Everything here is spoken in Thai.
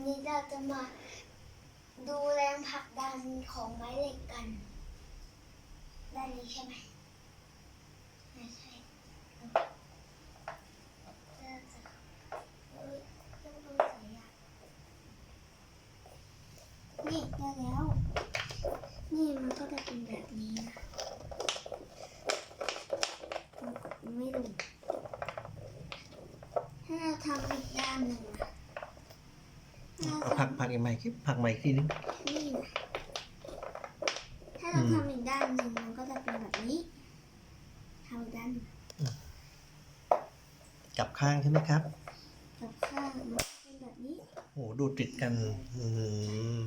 วันนี้เราจะมาดูแรงผลักดันของไม้เหล็กกัน ด้านนี้ใช่ไหมไม่ใช่เราจะต้องต้องใส่ยนี่ได้แล้ว นี่มันก็จะเป็นแบบนี้นะไม่ลงถ้าเราทำอีกด้านหนึ่งนะ ผักทำผักอีกใหม่ครับผักใหม่อีกทีนึงนี่นะถ้าเราอืมทำอีกด้านหนึ่งมันก็จะเป็นแบบนี้ทำอีกด้านหนึ่งกลับข้างใช่ไหมครับกับข้างมันก็เป็นแบบนี้ โอ้โหดูติดกัน อืม